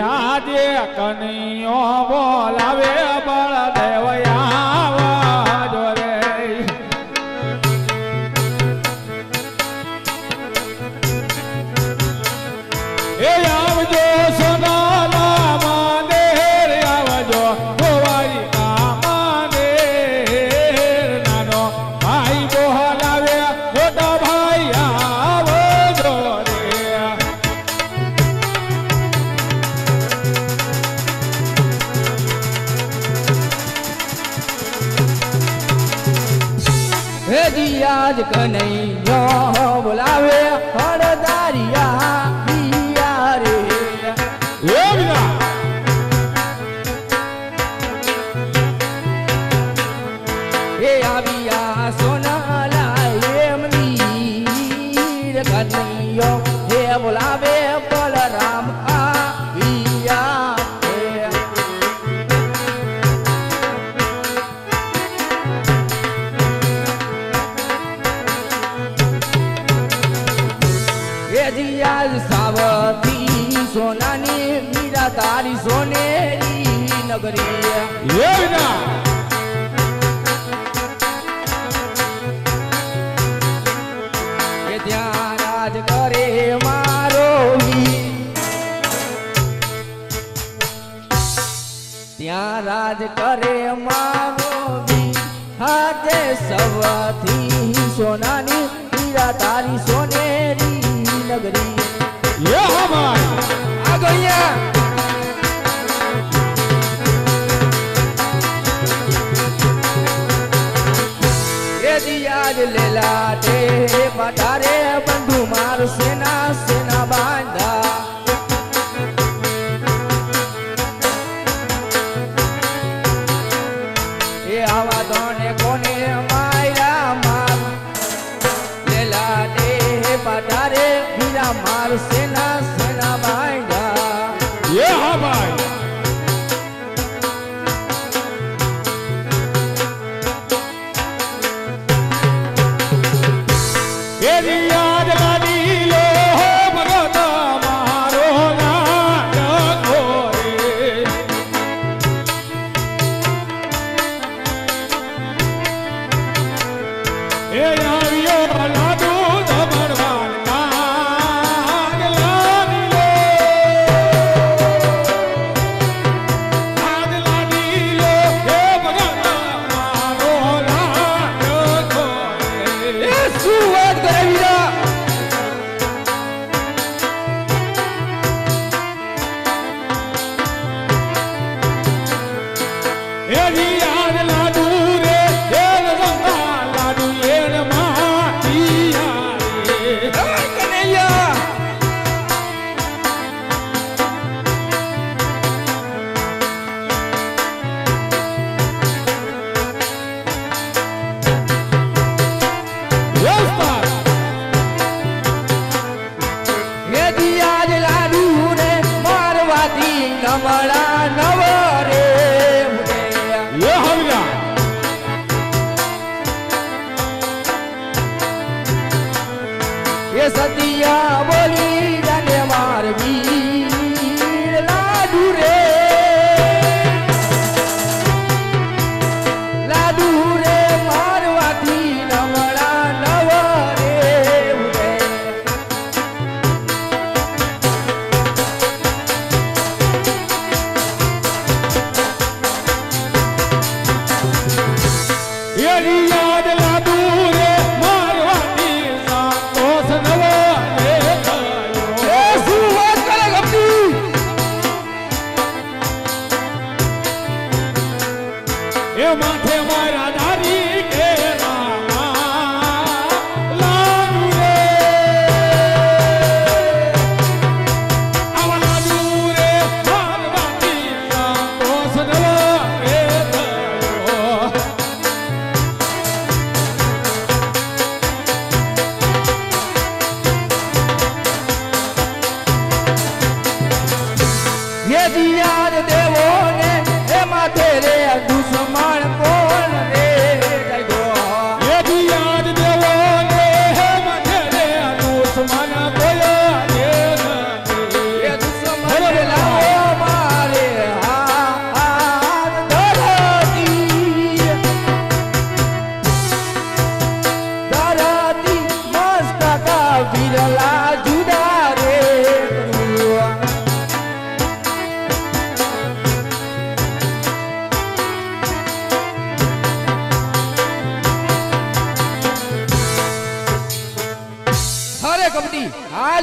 આજે કનૈયો બોલાવે. கனை ત્યાં રાજ કરે માનોની હાથે સવાથી સોનાની હીરા તારી સોનેરી નગરી. યો હમાય આગળિયા એ દિયાજ લેલા તે. પટારે બંધુ માર સેના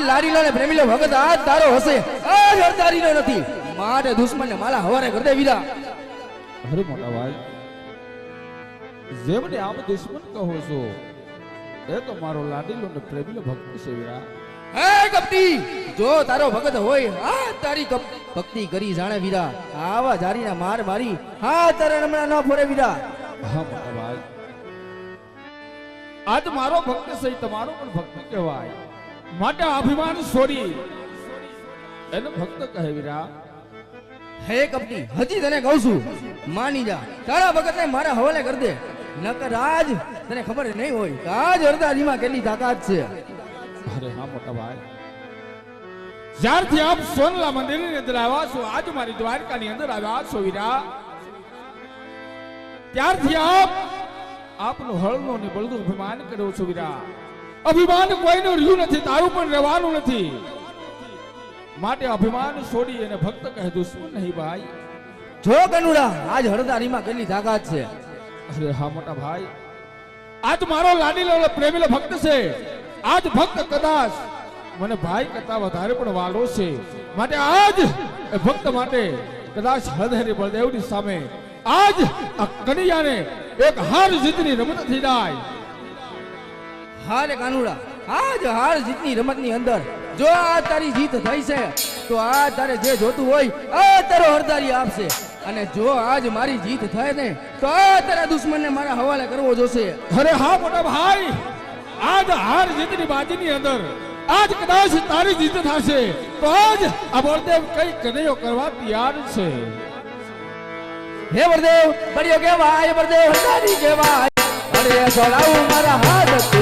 લાડીલો ને પ્રેમીલો ભગત આ તારો હશે. આ જરદારીનો નથી. માટે દુશ્મનને માલા હવારે કરી દે વિદા અરે મોટા ભાઈ જેમને આપ દુશ્મન કહો છો એ તો મારો લાડીલો ને પ્રેમીલો ભક્ત છે વિરા. હે કપટી જો તારો ભગત હોય આ તારી ભક્તિ કરી જાણે વીરા. આવા જારીના માર મારી હા તારે હમણાં ન ફોરે વીરા. હા મોટા ભાઈ. આજ મારો ભક્ત છે તમારો પણ ભક્ત કહેવાય. માટે અભિમાન છોડી એને ભક્ત કહે વીરા હે કપટી હજી તને કહું છું માની જા. તારા ભગતને મારા હવાલે કરી દે. નકર આજ તને ખબર નહીં હોય કે આજ હરદારીમાં કેટલી તાકાત છે. અરે હા મોટા ભાઈ. જ્યારથી આપ સોનલા મંદિરની અંદર આવ્યા છો આજ મારી દ્વારકાની અંદર આવ્યા છો વીરા. ત્યારથી આપ આપનું હળનો ને બળદું અભિમાન કર્યો છો વીરા. અભિમાન કોઈનું રહ્યું નથી તારું પણ રહેવાનું નથી. માટે અભિમાન છોડી અને ભક્ત કહે દુશ્મન નહીં ભાઈ. જો કનુડા આજ હળદારીમાં કેટલી તાકાત છે. અરે હા મોટા ભાઈ. આજ મારો લાડીલો પ્રેમીલો ભક્ત છે. આજ ભક્ત કદાચ મને ભાઈ કરતા વધારે પણ વાલો છે. માટે આજ એ ભક્ત માટે કદાચ હળધરી બળદેવની સામે આજ આ કનૈયાને એક હાર જીતની રમત થઈ જાય. હા રે કાનુડા આજ હાર જીતની રમતની અંદર. જો આ તારી જીત થઈ છે તો આ તારે જે જોતું હોય આ તારો હરદારી આપશે. અને જો આજ મારી જીત થાય ને તો આ તારા દુશ્મનને મારા હવાલે કરવો જોશે. અરે હા મોટા ભાઈ. આજ હાર જીતની બાજીની અંદર. આજ કદાચ તારી જીત થશે. તો આજ આ બળદેવ કઈ કનૈયો કરવા તૈયાર છે. હે વરદેવ બળિયો કેવાય વરદેવ હરદારી કેવાય અરે સોડાવું મારા હાથ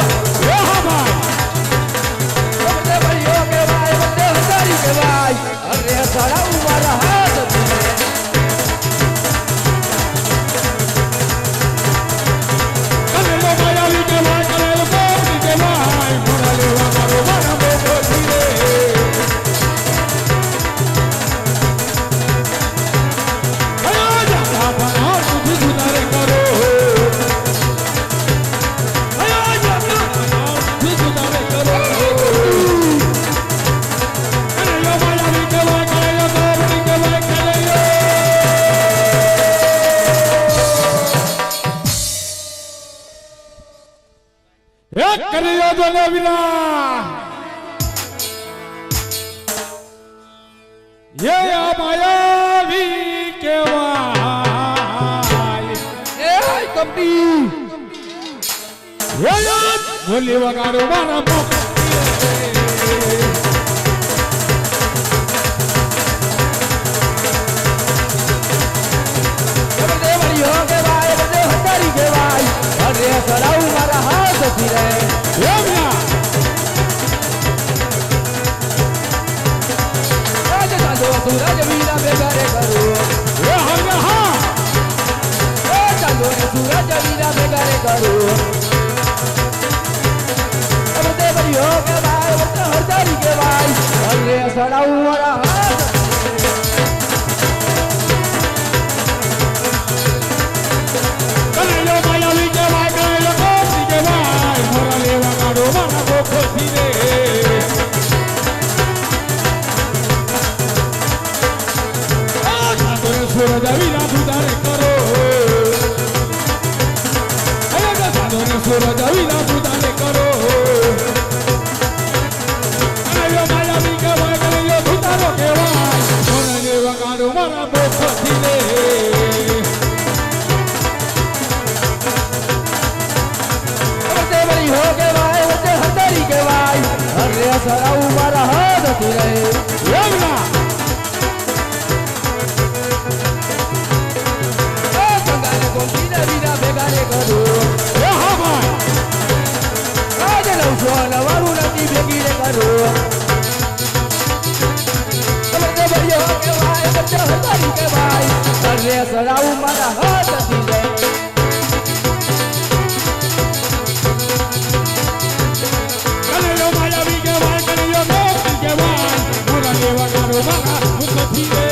love. વરદે હરદારી કેવાય અરે સોડાવું મારા હાથ રે એ વિના રાજ ચાંદો સૂરજ વીરા ભેગારે કરું એ હરને હા એ ચાંદો ને સૂરજ વીરા ભેગારે કરું વરદે બળિયો કેવાય વરદે હરદારી કેવાય અરે સોડાવું મારા હાથ નથી ભેગી રે કરું વરદે બળિયો કેવાય વરદે હરદારી કેવાય અરે સોડાવું મારા હાથ રે કનૈયો માયાવી કહેવાય કનૈયો ગોપી કહેવાય મોરા લેવા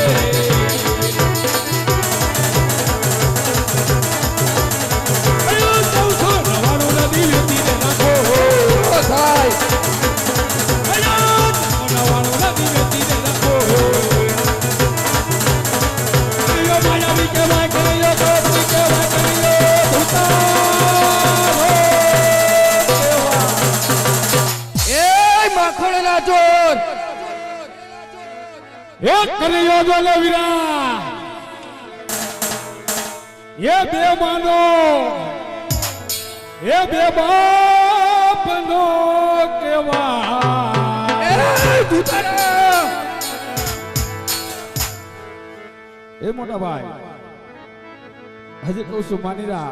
ચોર એક યોજો જોલે વીરા એ બે માનો એ બે બાપ નો કેવા. એ મોટા ભાઈ હજી કહું છું માની રા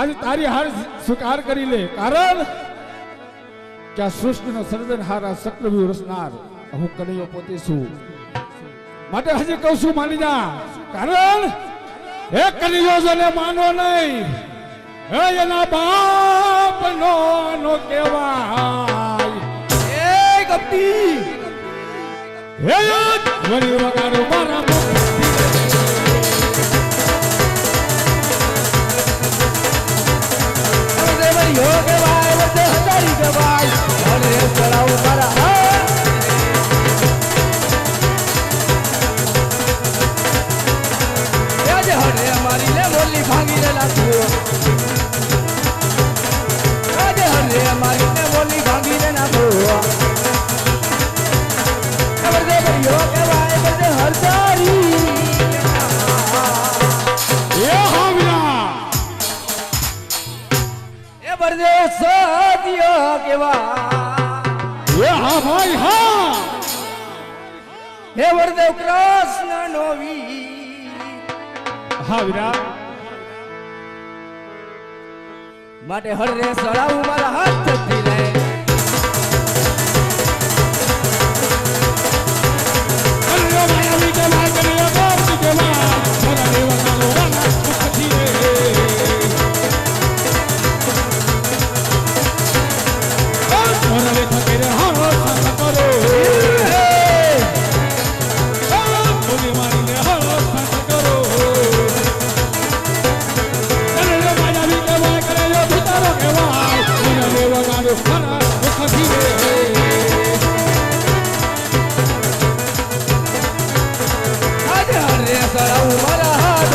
આજે તારી હાર સ્વીકાર કરી લે. કારણ કે આ સૃષ્ટિનો સર્જનહાર ચક્રવ્યૂહ રચનાર. હું કનૈયો પોતે છું. માટે હજી કહું છું માની જા કારણ હે કનૈયો જને માનો નહીં હે એના બાપ નો કહેવાય. એ કપટી હે વળી વગાડો મારા મુખ હે વરદેવ કૃષ્ણ નો હા વિરા માટે હરે સળાવું મારા હાથથી રે.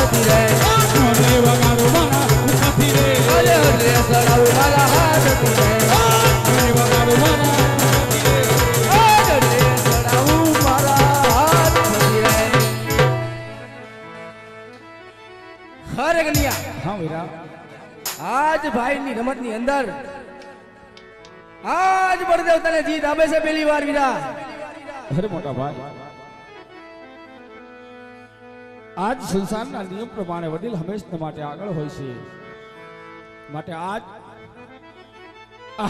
મારા હાથથી રે મને વગાડો મારા મુખથી રે આજે હરે સળાવું મારા હાથથી રે મને વગાડો મારા મુખથી રે આજે હરે સળાવું મારા હાથથી રે હરે કન્યા હા વીરા આજ ભાઈની રમતની અંદર આજ બળદેવ તને જીત આપે છે પેલી વાર વીરા અરે મોટા ભાઈ આજ સંસારના નિયમ પ્રમાણે વડીલ હંમેશા માટે આગળ હોય છે. માટે આજ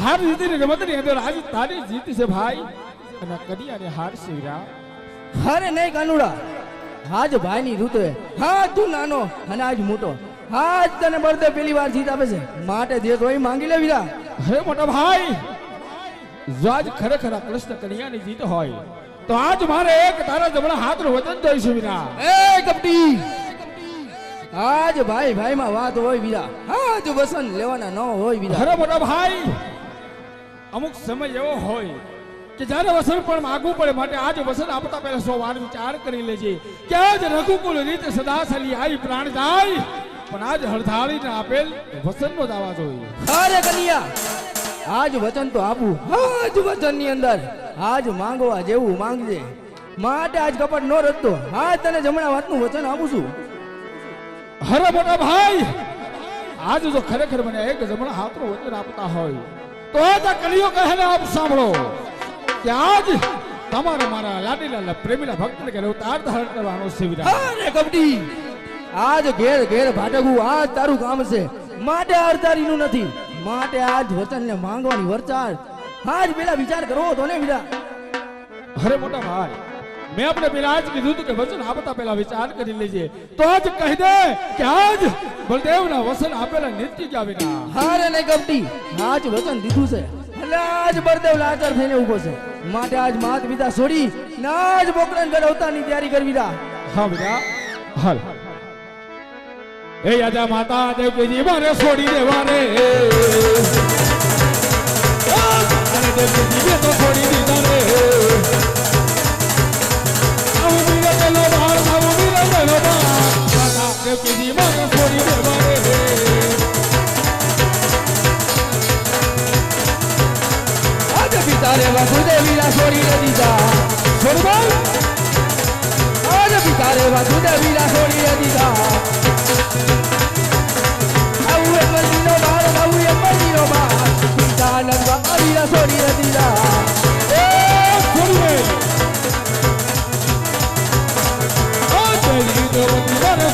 હાર જીતીની રમતની અંદર આજ તારી જીત છે ભાઈ. અને કડિયાને હાર છે હારે નહીં કાનુડા આજ ભાઈની ઋતુએ હા તું નાનો અને આજ મોટો. આજ તને બળદે પેલી વાર જીત આપે છે. માટે જે તો માંગી લે વીરા. હે મોટા ભાઈ. જો આજ ખરેખર કૃષ્ણ કડિયાની જીત હોય તો આજ મારે એક તારા જમણા હાથનું વચન જોઈશું વીરા. એ કપટી! આજ ભાઈ ભાઈમાં વાત હોય વીરા. આજ વસન લેવાના ન હોય વીરા. અરે મોટા ભાઈ અમુક સમય એવો હોય કે જ્યારે વસન પણ માગવું પડે માટે આજ વસન આપતા પહેલા સો વાર વિચાર કરી લેજે કે આજ રઘુકુલ રીતે સદા સલી આવી પ્રાણ જાય પણ આજ હળધાળીને આપેલ વસન નો દાવા હોય. અરે કન્યા આજ વચન તો આપું. આજ વચનની અંદર આજ માંગવા જેવું માંગજે. માટે આજ કપટ નો રચતો. આજ તને જમણા વાતનું વચન આપું છું. હરે મોટા ભાઈ આજ જો ખરેખર મને એક જમણા હાથનું વચન આપતા હોય તો આજ આ કલિયો કહે ને આપ સાંભળો કે આજ તમારે મારા લાડીલા પ્રેમીલા ભક્તને કે અવતાર ધારણ કરવાનો છે અરે કપટી આજ ઘેર ઘેર ભાટકું આજ તારું કામ છે. માટે અર્ધારીનું નથી. માટે આજ વચનને માંગવાની વરચાર આજ પેલા વિચાર કરવો તો ને બીજા અરે મોટા ભાઈ મેં આપણે પેલા આજ કીધું હતું કે વચન આપતા પેલા વિચાર કરી લેજે. તો આજ કહી દે કે આજ બલદેવના વચન આપેલા નિત્ય જ વિના હારે ને કપટી આજ વચન દીધું છે. એટલે આજ બળદેવ લાચાર થઈને ઊભો છે. માટે આજ માત પિતા છોડી નાજ બોકરણ ઘર અવતારની તૈયારી કરવી દા હા બેટા હાલ. એ યાદા માતા દેવકીજી મારે છોડી દેવા રે ને દુખીએ તો છોડી દીધા રે આવું મીરે પેલો બાર આવું મીરે પેલો બાર દાદા ને પીધી મારે છોડી દેવા રે આજે પિતા રે વાસુદેવીલા છોડી ને દીધા છોડી બોલ આજે પિતા રે વાસુદેવીલા છોડી ને દીધા આવું એક મજીનો બાર આવું એક મજીનો બાર લગવા મારી છોડી હતી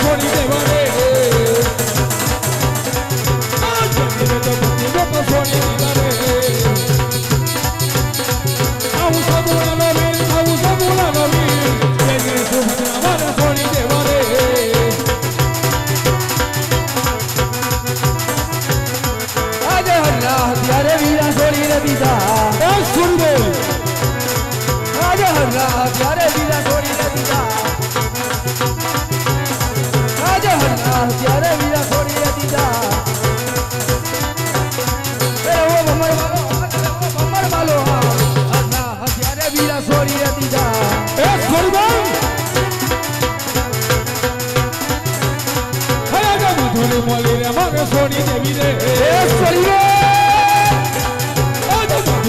છોડી દેવાને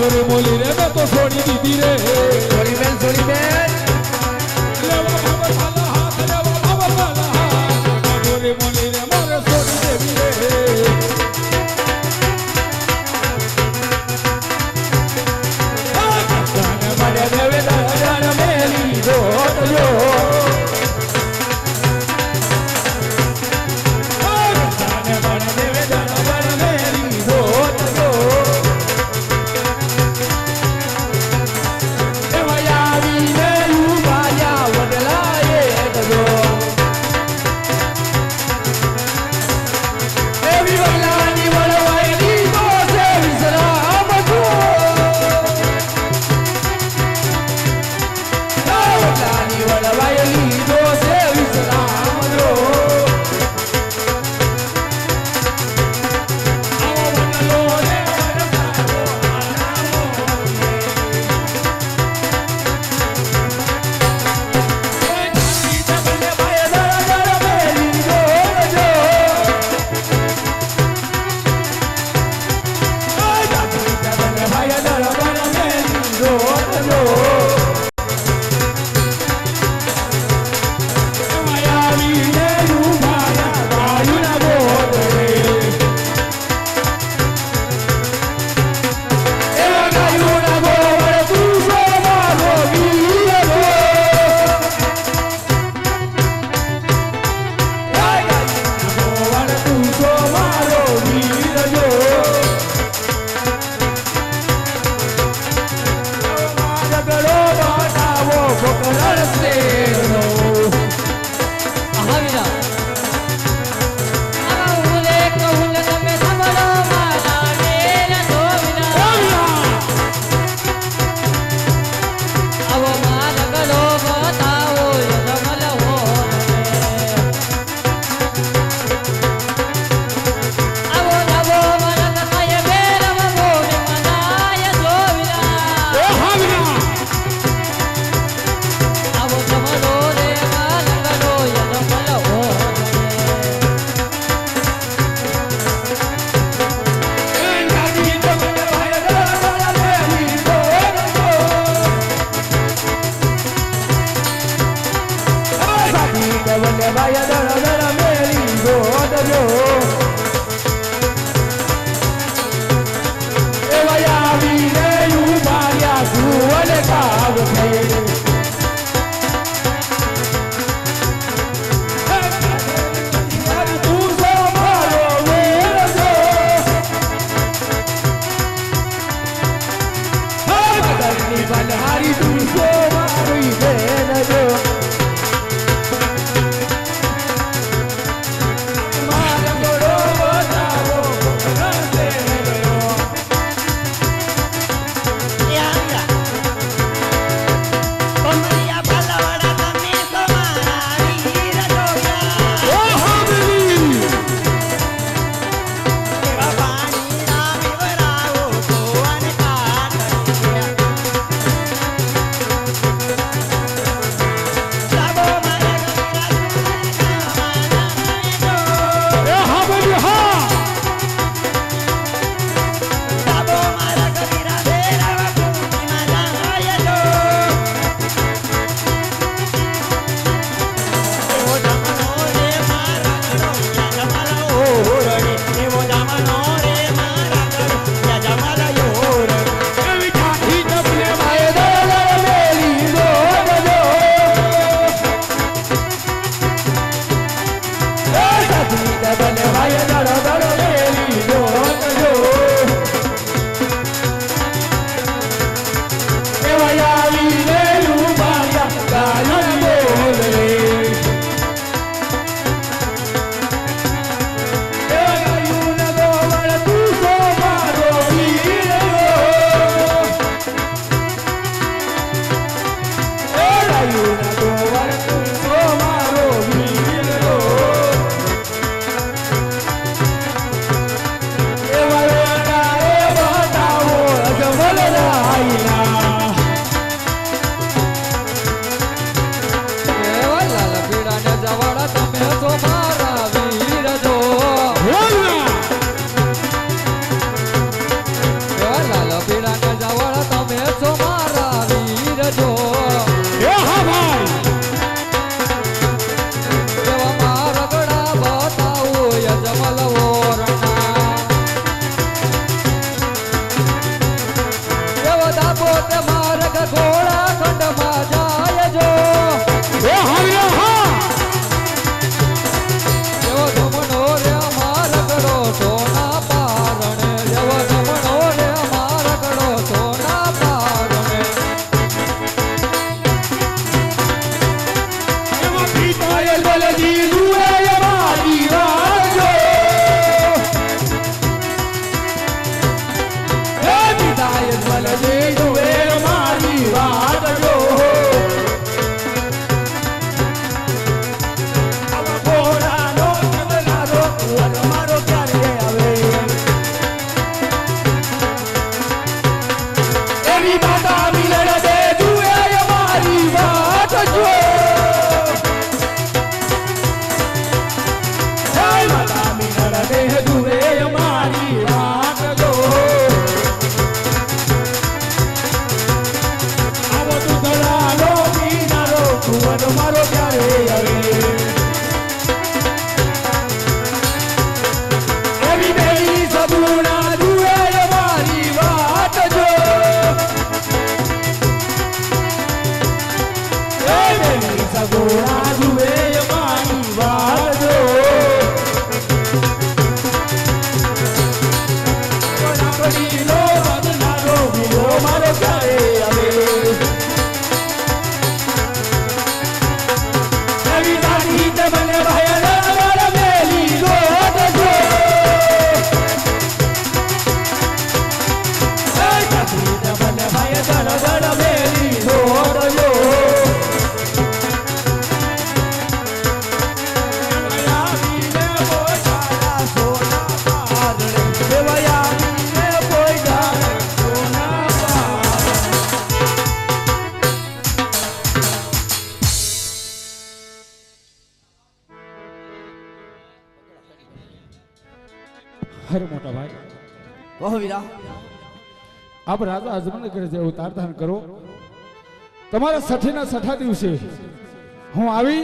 Sori mo lè rẹ́ mẹ́tò sori bìbí rẹ̀. Sori bẹ́ẹ̀ sori bẹ́ẹ̀. આપ રાજા અજમલ કરે છે અવતાર ધારણ કરો. તમારા સઠીના સઠા દિવસે હું આવી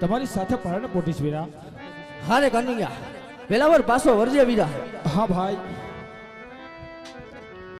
તમારી સાથે પારણે પોટીશ વીરા. હારે કનૈયા વેલાવર પાછો વરજે વીરા. હા ભાઈ.